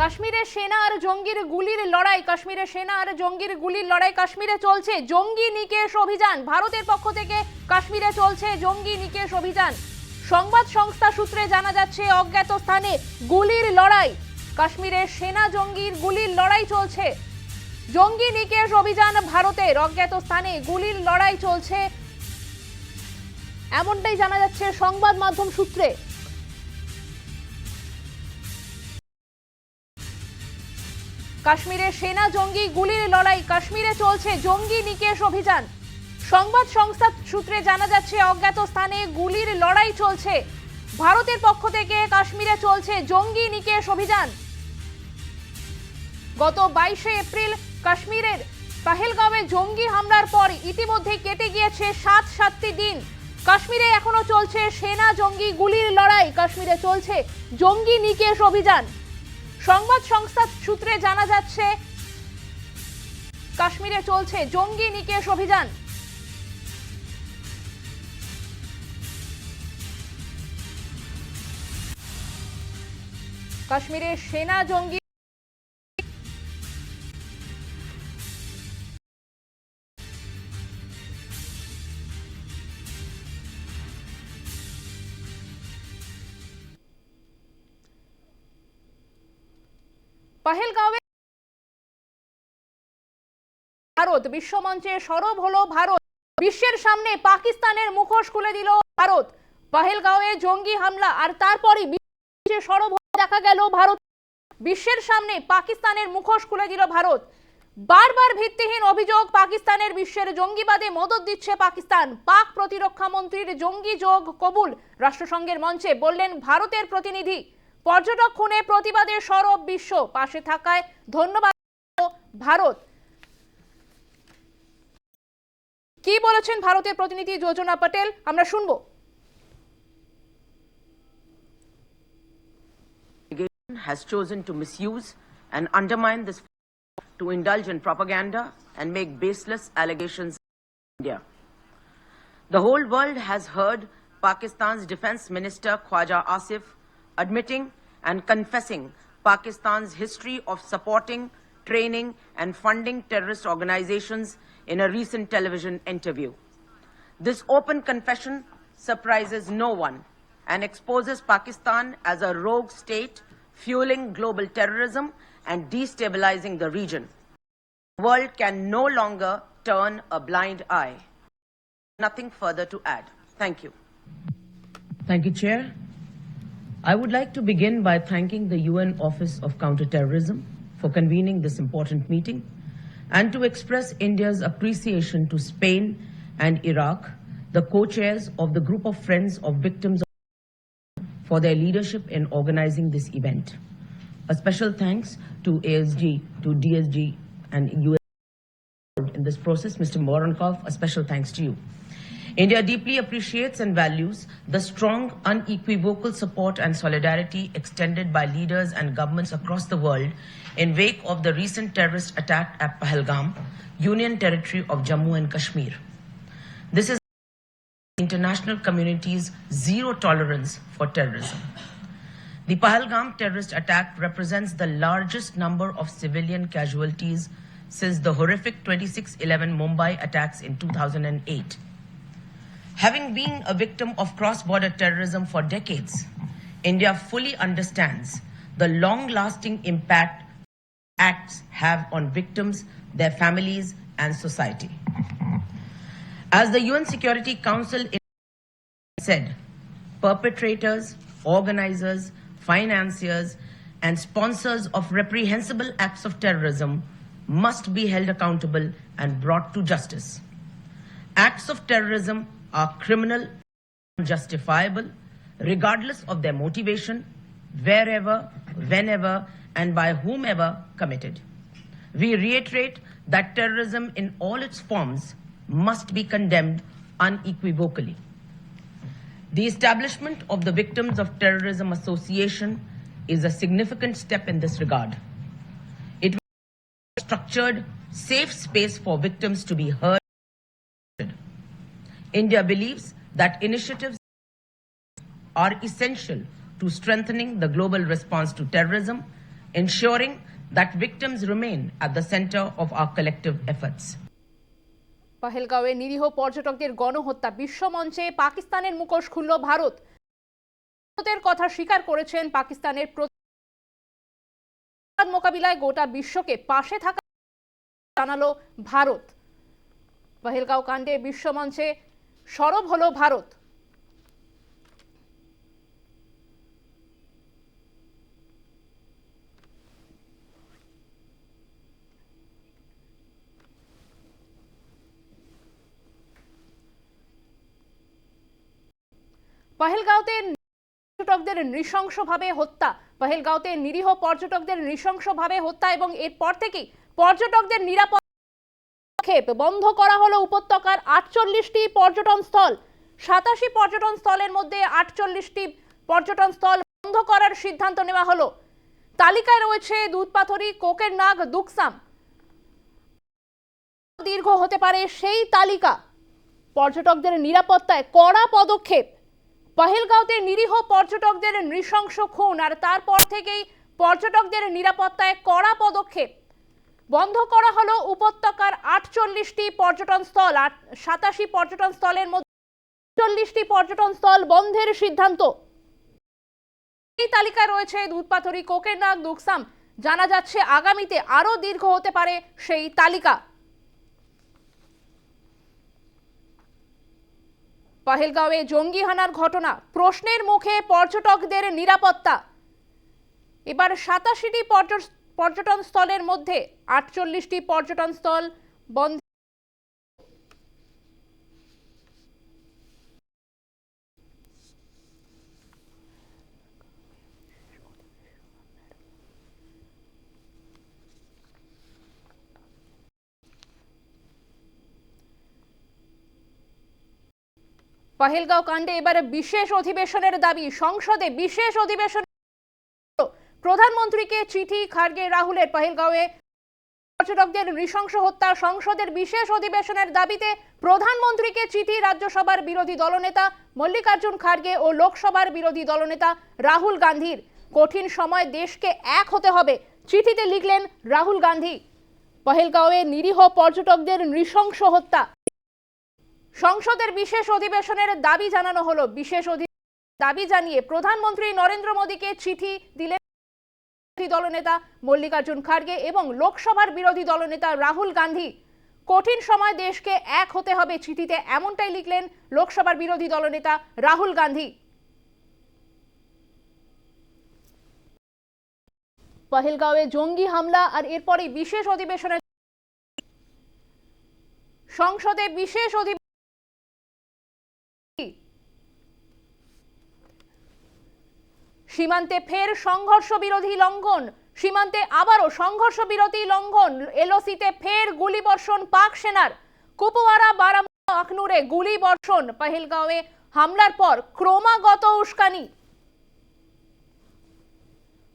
কাশ্মীরে সেনা আর জঙ্গির গুলির লড়াই কাশ্মীরে সেনা আর জঙ্গির গুলির লড়াই কাশ্মীরে চলছে। জঙ্গি নিকেশ অভিযান, ভারতের পক্ষ থেকে কাশ্মীরে চলছে জঙ্গি নিকেশ অভিযান। সংবাদ সংস্থা সূত্রে জানা যাচ্ছে, অজ্ঞাত স্থানে গুলির লড়াই কাশ্মীরে সেনা জঙ্গির গুলির লড়াই চলছে। জঙ্গি নিকেশ অভিযান ভারতের, অজ্ঞাত স্থানে গুলির লড়াই চলছে। এমনটাই জানা যাচ্ছে সংবাদ মাধ্যম সূত্রে। কাশ্মীরে সেনা জঙ্গি গুলির লড়াই। কাশ্মীরে চলছে জঙ্গি নিকেশ অভিযান। সংবাদ সংস্থা সূত্রে জানা যাচ্ছে, অজ্ঞাত স্থানে গুলির লড়াই চলছে। ভারতের পক্ষ থেকে কাশ্মীরে চলছে জঙ্গি নিকেশ অভিযান। গত বাইশে এপ্রিল কাশ্মীরের পাহেলগাঁওয়ে জঙ্গি হামলার পর ইতিমধ্যে কেটে গিয়েছে সাত, সাতটি দিন। কাশ্মীরে এখনও চলছে সেনা জঙ্গি গুলির লড়াই। কাশ্মীরে চলছে জঙ্গি নিকেশ অভিযান। সংবাদ সংস্থা সূত্রে জানা যাচ্ছে কাশ্মীরে চলছে জঙ্গি নিকেশ অভিযান। কাশ্মীরে সেনা জঙ্গি পাহেলগাঁওয়ে ভারত, বিশ্বমঞ্চে সরব হলো ভারত। বিশ্বের সামনে পাকিস্তানের মুখোশ খুলে দিল ভারত। পাহেলগাঁওয়ে জঙ্গি হামলা আর সরব দেখা গেল ভারত। বিশ্বের সামনে পাকিস্তানের মুখোশ খুলে দিল ভারত। বারবার ভিত্তিহীন অভিযোগ, পাকিস্তানের বিশ্বের জঙ্গিবাদে মদত দিচ্ছে পাকিস্তান। পাক প্রতিরক্ষা মন্ত্রীর জঙ্গি যোগ কবুল। রাষ্ট্রসংঘের মঞ্চে বললেন, ভারতের প্রতিনিধি পর্যটক খুনে প্রতিবাদে সরব বিশ্ব পাশে থাকায় ধন্যবাদ ভারত কি বলেছেন ভারতের প্রতিনিধি যোজনা পটেল আমরা শুনব has chosen to misuse and undermine this to indulge in propaganda and make baseless allegations in India. The whole world has heard Pakistan's Defense Minister Khwaja Asif admitting and confessing Pakistan's history of supporting, training, and funding terrorist organizations in a recent television interview. This open confession surprises no one and exposes Pakistan as a rogue state fueling global terrorism and destabilizing the region. The world can no longer turn a blind eye. Nothing further to add. Thank you. Thank you, Chair. I would like to begin by thanking the UN Office of Counterterrorism for convening this important meeting and to express India's appreciation to Spain and Iraq, the co-chairs of the group of friends of victims of for their leadership in organizing this event. A special thanks to ASG, to DSG and US in this process. Mr. Morankov, a special thanks to you. India deeply appreciates and values the strong, unequivocal support and solidarity extended by leaders and governments across the world in wake of the recent terrorist attack at Pahalgam, Union Territory of Jammu and Kashmir. This is international community's zero tolerance for terrorism. The Pahalgam terrorist attack represents the largest number of civilian casualties since the horrific 2611 Mumbai attacks in 2008. Having been a victim of cross border terrorism for decades, India fully understands the long lasting impact acts have on victims, their families, and society. As the UN Security Council said, perpetrators, organizers, financiers, and sponsors of reprehensible acts of terrorism must be held accountable and brought to justice. Acts of terrorism are criminal and justifiable regardless of their motivation, wherever, whenever, and by whomever committed. We reiterate that terrorism in all its forms must be condemned unequivocally. The establishment of the Victims of Terrorism Association is a significant step in this regard. It will be a structured, safe space for victims to be heard. India believes that initiatives are essential to strengthening the global response to terrorism ensuring that victims remain at the center of our collective efforts. পাহেলগাঁওয়ে নিরীহ পর্যটকদের গণহত্যা বিশ্বমঞ্চে পাকিস্তানের মুখোশ খুলল ভারত ভারতের কথা স্বীকার করেছেন পাকিস্তানের মোকাবিলায় গোটা বিশ্বকে পাশে থাকা জানালো ভারত পাহেলগাঁও কাণ্ডে বিশ্বমঞ্চে সরব হলো ভারত। পহেলগাঁওতে পর্যটকদের নৃশংসভাবে হত্যা, পহেলগাঁওতে নিরীহ পর্যটকদের নৃশংসভাবে হত্যা এবং এরপর থেকেই পর্যটকদের নিরাপদ পদক্ষেপ বন্ধ করা হলো উপত্যকার আটচল্লিশটি পর্যটন স্থল। সাতাশি পর্যটন স্থলের মধ্যে আটচল্লিশটি পর্যটন স্থল বন্ধ করার সিদ্ধান্ত নেওয়া হলো। তালিকায় রয়েছে দুধপাথরি, কোকের নাগ, দুকসাম। দীর্ঘ হতে পারে সেই তালিকা। পর্যটকদের নিরাপত্তায় কড়া পদক্ষেপ। পহেলগাঁওতে নিরীহ পর্যটকদের নৃশংস খুন আর তারপর থেকেই পর্যটকদের নিরাপত্তায় কড়া পদক্ষেপ। বন্ধ করা হলো উপত্যকার আটচল্লিশটি পর্যটন স্থল আট সাতাশি পর্যটন স্থলের মধ্যে চল্লিশটি পর্যটন স্থল বন্ধের সিদ্ধান্ত। এই তালিকায় রয়েছে দুধপাথরি, কোকেরনাগ, দুকসাম। জানা যাচ্ছে আগামীতে আরও দীর্ঘ হতে পারে সেই তালিকা। পাহেলগাঁওয়ে জঙ্গি হানার ঘটনা, প্রশ্নের মুখে পর্যটকদের নিরাপত্তা। এবার সাতাশিটি পর্যটন স্থলের মধ্যে আটচল্লিশটি পর্যটন স্থল বন্ধ পাহেলগাঁও কাণ্ডে এবারে বিশেষ অধিবেশনের দাবি। সংসদে বিশেষ অধিবেশন প্রধানমন্ত্রীকে চিঠি খার্গে রাহুলের পাহেলগাঁওয়ে। পর্যটকদের নৃশংস হত্যা, সংসদের বিশেষ অধিবেশনের দাবিতে প্রধানমন্ত্রীকে চিঠি রাজ্যসভার বিরোধী দলনেতা, মল্লিকার্জুন খার্গে ও লোকসভার বিরোধী দলনেতা রাহুল গান্ধীর। কঠিন সময় দেশকে এক হতে হবে, চিঠিতে লিখলেন রাহুল গান্ধী। পহেলগাঁওয়ে নিরীহ পর্যটকদের নৃশংস হত্যা। সংসদের বিশেষ অধিবেশনের দাবি জানানো হলো, বিশেষ দাবি জানিয়ে প্রধানমন্ত্রী নরেন্দ্র মোদীকে চিঠি দিলেন বিরোধী দলনেতা মল্লিকার্জুন খার্গে এবং লোকসভার বিরোধী দলনেতা রাহুল গান্ধী। কঠিন সময় দেশকে এক হতে হবে চিঠিতে এমনটাই লিখলেন লোকসভার বিরোধী দলনেতা রাহুল গান্ধী। পহেলগাঁওয়ে জঙ্গি হামলা আর এরপরে বিশেষ অধিবেশনে সংসদে বিশেষ অধিবেশন সীমান্তে ফের সংঘর্ষ বিরোধী লঙ্ঘন। সীমান্তে আবারও সংঘর্ষ বিরোধী লঙ্ঘন। এলওসিতে ফের গুলিবর্ষণ পাক সেনার। কুপওয়ারা, বারামুল্লা আখনুরে গুলি বর্ষণ পহেলগাঁওয়ে হামলার পর ক্রমাগত উস্কানি।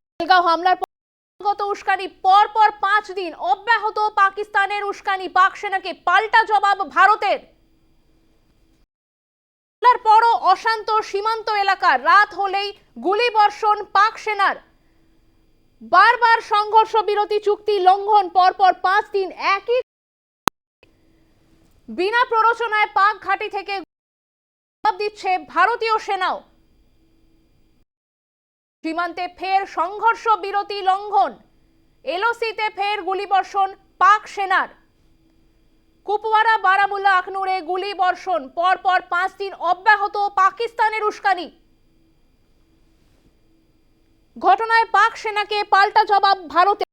পহেলগাঁও হামলার পর উস্কানি। পর পর পাঁচ দিন অব্যাহত পাকিস্তানের উস্কানি। পাক সেনাকে পাল্টা জবাব ভারতের। পরও অশান্ত সীমান্ত এলাকা। রাত হলেই গুলিবর্ষণ পাক সেনার। বারবার সংঘর্ষ বিরতি চুক্তি লঙ্ঘন, পরপর পাঁচ দিন একই বিনা প্ররোচনায় পাক ঘাঁটি থেকে দিচ্ছে ভারতীয় সেনাও। সীমান্তে ফের সংঘর্ষ বিরতি লঙ্ঘন। এলওসিতে ফের গুলিবর্ষণ পাক সেনার। কুপওয়ারা, বারামুল্লা আখনুরে গুলি, বর্ষণ পর পর পাঁচ দিন অব্যাহত পাকিস্তানের উস্কানি। ঘটনায় পাক সেনাকে পাল্টা জবাব ভারতে